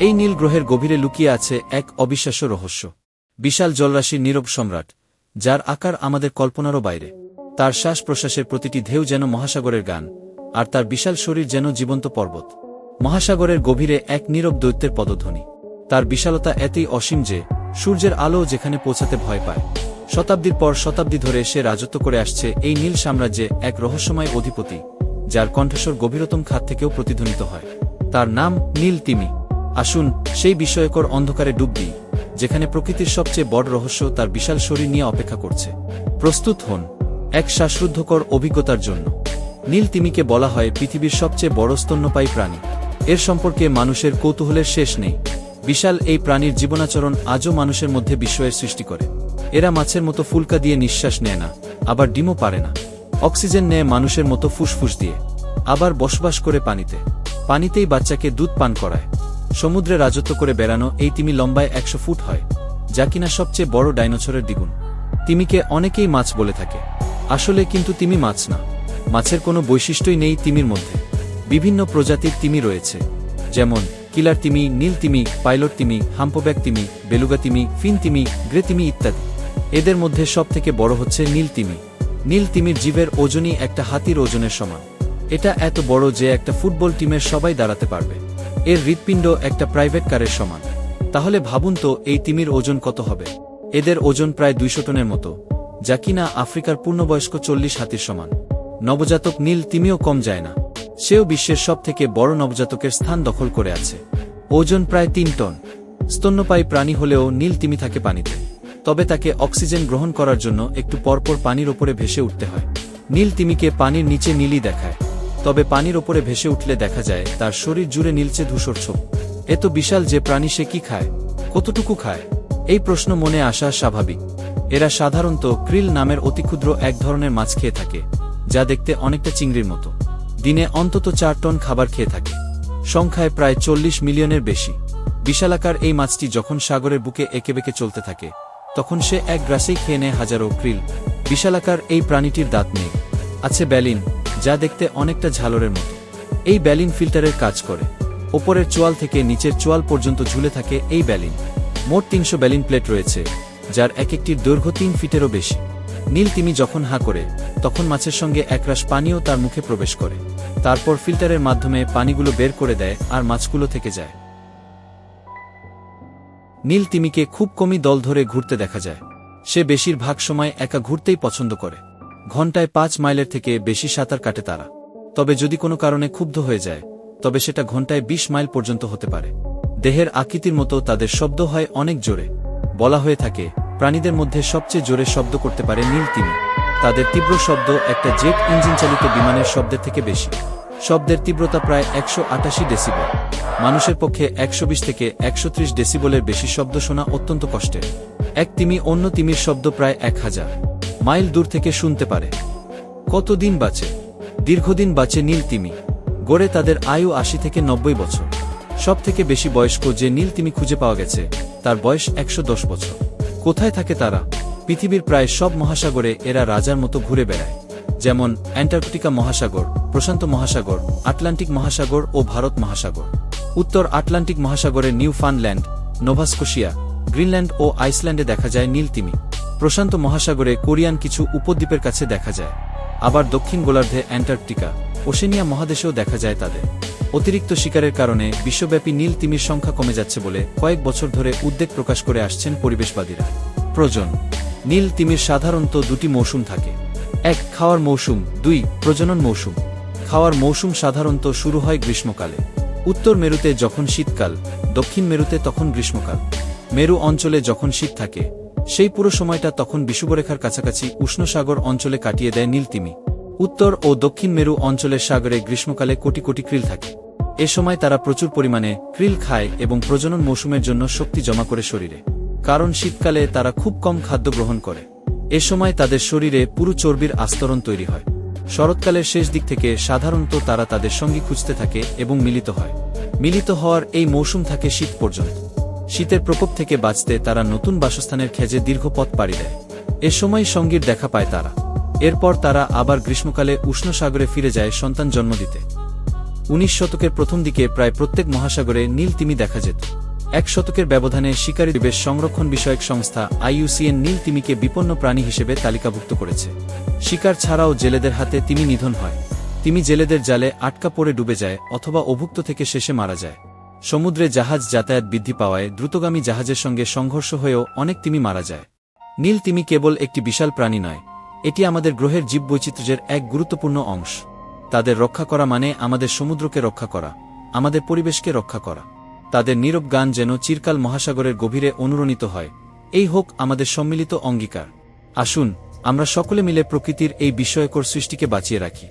এই নীল গ্রহের গভীরে লুকিয়ে আছে এক অবিশ্বাস্য রহস্য। বিশাল জলরাশির নীরব সম্রাট, যার আকার আমাদের কল্পনারও বাইরে। তার শ্বাস প্রশ্বাসের প্রতিটি ঢেউ যেন মহাসাগরের গান, আর তার বিশাল শরীর যেন জীবন্ত পর্বত। মহাসাগরের গভীরে এক নীরব দৈত্যের পদধ্বনি। তার বিশালতা এতই অসীম যে, সূর্যের আলো যেখানে পৌঁছাতে ভয় পায়। শতাব্দীর পর শতাব্দী ধরে সে রাজত্ব করে আসছে এই নীল সাম্রাজ্যে এক রহস্যময় অধিপতি, যার কণ্ঠস্বর গভীরতম খাত থেকেও প্রতিধ্বনিত হয়। তার নাম নীল তিমি। আসুন, সেই বিস্ময়কর অন্ধকারে ডুব দিই, যেখানে প্রকৃতির সবচেয়ে বড় রহস্য তার বিশাল শরীর নিয়ে অপেক্ষা করছে। প্রস্তুত হন, এক শ্বাসরুদ্ধকর অভিজ্ঞতার জন্য। নীল তিমিকে বলা হয় পৃথিবীর সবচেয়ে বড় স্তন্যপায়ী প্রাণী। এর সম্পর্কে মানুষের কৌতূহলের শেষ নেই। বিশাল এই প্রাণীর জীবনাচরণ আজও মানুষের মধ্যে বিস্ময়ের সৃষ্টি করে। এরা মাছের মতো ফুলকা দিয়ে নিঃশ্বাস নেয় না, আবার ডিমও পারে না। অক্সিজেন নেয় মানুষের মতো ফুসফুস দিয়ে। আবার বসবাস করে পানিতে। পানিতেই বাচ্চাকে দুধ পান করায়। সমুদ্রে রাজত্ব করে বেড়ানো এই তিমি লম্বায় একশো ফুট হয়, যা কিনা সবচেয়ে বড় ডাইনোসরের দ্বিগুণ। তিমিকে অনেকেই মাছ বলে থাকে। আসলে কিন্তু তিমি মাছ না। মাছের কোনো বৈশিষ্ট্যই নেই তিমির মধ্যে। বিভিন্ন প্রজাতির তিমি রয়েছে। যেমন, কিলার তিমি, নীল তিমি, পাইলট তিমি, হাম্পোব্যাক তিমি, বেলুগা তিমি, ফিন তিমি, গ্রে তিমি ইত্যাদি। এদের মধ্যে সবথেকে বড় হচ্ছে নীল তিমি। নীল তিমির জীবের ওজনই একটা হাতির ওজনের সমান। এটা এত বড় যে একটা ফুটবল টিমের সবাই দাঁড়াতে পারবে। এর হৃৎপিণ্ড একটা প্রাইভেট কারের সমান। তাহলে ভাবুন তো, এই তিমির ওজন কত হবে? এদের ওজন প্রায় দুইশো টনের মতো, যা কিনা আফ্রিকার পূর্ণবয়স্ক চল্লিশ হাতির সমান। নবজাতক নীল তিমিও কম যায় না। সেও বিশ্বের সব থেকে বড় নবজাতকের স্থান দখল করে আছে। ওজন প্রায় তিন টন। স্তন্যপায়ী প্রাণী হলেও নীল তিমি থাকে পানিতে। তবে তাকে অক্সিজেন গ্রহণ করার জন্য একটু পরপর পানির ওপরে ভেসে উঠতে হয়। নীল তিমিকে পানির নিচে নীলই দেখায়। তবে পানির ওপরে ভেসে উঠলে দেখা যায়, তার শরীর জুড়ে নীলচে ধূসর ছোপ। এত বিশাল যে প্রাণী সে কি খায়? কতটুকু খায়? এই প্রশ্ন মনে আসা স্বাভাবিক। এরা সাধারণত ক্রিল নামের অতি ক্ষুদ্র এক ধরনের মাছ খেয়ে থাকে, যা দেখতে অনেকটা চিংড়ির মতো। দিনে অন্তত চার টন খাবার খেয়ে থাকে। সংখ্যায় প্রায় চল্লিশ মিলিয়নের বেশি। বিশালাকার এই মাছটি যখন সাগরের বুকে এঁকেবেঁকে চলতে থাকে, তখন সে এক গ্রাসেই খেয়ে নেয় হাজারো ক্রিল। বিশালাকার এই প্রাণীটির দাঁত নেই। আছে ব্যালিন যা দেখতে অনেকটা ঝালরের মতো। এই ব্যালিন ফিল্টারের কাজ করে। ওপরের চোয়াল থেকে নিচের চোয়াল পর্যন্ত ঝুলে থাকে এই ব্যালিন। মোট তিনশো ব্যালিন প্লেট রয়েছে, যার এক একটির দৈর্ঘ্য তিন ফিটেরও বেশি। নীল তিমি যখন হাঁ করে, তখন মাছের সঙ্গে একরাশ পানিও তার মুখে প্রবেশ করে। তারপর ফিল্টারের মাধ্যমে পানিগুলো বের করে দেয় আর মাছগুলো থেকে যায়। নীল তিমিকে খুব কমই দল ধরে ঘুরতে দেখা যায়। সে বেশিরভাগ সময় একা ঘুরতেই পছন্দ করে। ঘন্টায় পাঁচ মাইলের থেকে বেশি সাঁতার কাটে তারা। তবে যদি কোনো কারণে ক্ষুব্ধ হয়ে যায়, তবে সেটা ঘন্টায় ২০ মাইল পর্যন্ত হতে পারে। দেহের আকৃতির মতো তাদের শব্দ হয় অনেক জোরে। বলা হয়ে থাকে, প্রাণীদের মধ্যে সবচেয়ে জোরে শব্দ করতে পারে নীল তিমি। তাদের তীব্র শব্দ একটা জেট ইঞ্জিন চালিত বিমানের শব্দের থেকে বেশি। শব্দের তীব্রতা প্রায় একশো আটাশি ডেসিবল। মানুষের পক্ষে একশো বিশ থেকে একশো ত্রিশ ডেসিবলের বেশি শব্দ শোনা অত্যন্ত কষ্টের। এক তিমি অন্য তিমির শব্দ প্রায় এক হাজার। মাইল দূর থেকে শুনতে পারে। কতদিন বাঁচে? দীর্ঘদিন বাঁচে নীল তিমি। গড়ে তাদের আয়ু আশি থেকে নব্বই বছর। সব থেকে বেশি বয়স্ক যে নীল তিমি খুঁজে পাওয়া গেছে, তার বয়স একশো দশ বছর। কোথায় থাকে তারা? পৃথিবীর প্রায় সব মহাসাগরে এরা রাজার মতো ঘুরে বেড়ায়। যেমন অ্যান্টার্কটিকা মহাসাগর, প্রশান্ত মহাসাগর, আটলান্টিক মহাসাগর ও ভারত মহাসাগর। উত্তর আটলান্টিক মহাসাগরের নিউ ফানল্যান্ড নোভাস্কোশিয়া, গ্রিনল্যান্ড ও আইসল্যান্ডে দেখা যায় নীল তিমি। প্রশান্ত মহাসাগরে কোরিয়ান কিছু উপদ্বীপের কাছে দেখা যায়। আবার দক্ষিণ গোলার্ধে অ্যান্টার্কটিকা, ওশেনিয়া মহাদেশেও দেখা যায় তাদের। অতিরিক্ত শিকারের কারণে বিশ্বব্যাপী নীল তিমির সংখ্যা কমে যাচ্ছে বলে কয়েক বছর ধরে উদ্বেগ প্রকাশ করে আসছেন পরিবেশবাদীরা। প্রজন নীল তিমির সাধারণত দুটি মৌসুম থাকে। এক, খাওয়ার মৌসুম। দুই, প্রজনন মৌসুম। খাওয়ার মৌসুম সাধারণত শুরু হয় গ্রীষ্মকালে। উত্তর মেরুতে যখন শীতকাল, দক্ষিণ মেরুতে তখন গ্রীষ্মকাল। মেরু অঞ্চলে যখন শীত থাকে সেই পুরো সময়টা তখন বিষুবরেখার কাছাকাছি উষ্ণসাগর অঞ্চলে কাটিয়ে দেয় নীলতিমি। উত্তর ও দক্ষিণ মেরু অঞ্চলের সাগরে গ্রীষ্মকালে কোটি কোটি ক্রিল থাকে। এ সময় তারা প্রচুর পরিমাণে ক্রিল খায় এবং প্রজনন মৌসুমের জন্য শক্তি জমা করে শরীরে। কারণ শীতকালে তারা খুব কম খাদ্য গ্রহণ করে। এ সময় তাদের শরীরে পুরু চর্বির আস্তরণ তৈরি হয়। শরৎকালের শেষ দিক থেকে সাধারণত তারা তাদের সঙ্গী খুঁজতে থাকে এবং মিলিত হয়। মিলিত হওয়ার এই মৌসুম থাকে শীত পর্যন্ত। শীতের প্রকোপ থেকে বাঁচতে তারা নতুন বাসস্থানের খেজে দীর্ঘ পথ পাড়ি দেয়। এ সময় সঙ্গীর দেখা পায় তারা। এরপর তারা আবার গ্রীষ্মকালে উষ্ণ সাগরে ফিরে যায় সন্তান জন্ম দিতে। উনিশ শতকের প্রথম দিকে প্রায় প্রত্যেক মহাসাগরে নীল তিমি দেখা যেত। এক শতকের ব্যবধানে শিকারী পরিবেশ সংরক্ষণ বিষয়ক সংস্থা আইইউসিএন নীল তিমিকে বিপন্ন প্রাণী হিসেবে তালিকাভুক্ত করেছে। শিকার ছাড়াও জেলেদের হাতে তিমি নিধন হয়। তিমি জেলেদের জালে আটকা পড়ে ডুবে যায় অথবা অভুক্ত থেকে শেষে মারা যায়। সমুদ্রে জাহাজ যাতায়াত বৃদ্ধি পাওয়ায় দ্রুতগামী জাহাজের সঙ্গে সংঘর্ষ হয়েও অনেক তিমি মারা যায়। নীল তিমি কেবল একটি বিশাল প্রাণী নয়, এটি আমাদের গ্রহের জীববৈচিত্র্যের এক গুরুত্বপূর্ণ অংশ। তাদের রক্ষা করা মানে আমাদের সমুদ্রকে রক্ষা করা, আমাদের পরিবেশকে রক্ষা করা। তাদের নীরব গান যেন চিরকাল মহাসাগরের গভীরে অনুরণিত হয়, এই হোক আমাদের সম্মিলিত অঙ্গীকার। আসুন, আমরা সকলে মিলে প্রকৃতির এই বিস্ময়কর সৃষ্টিকে বাঁচিয়ে রাখি।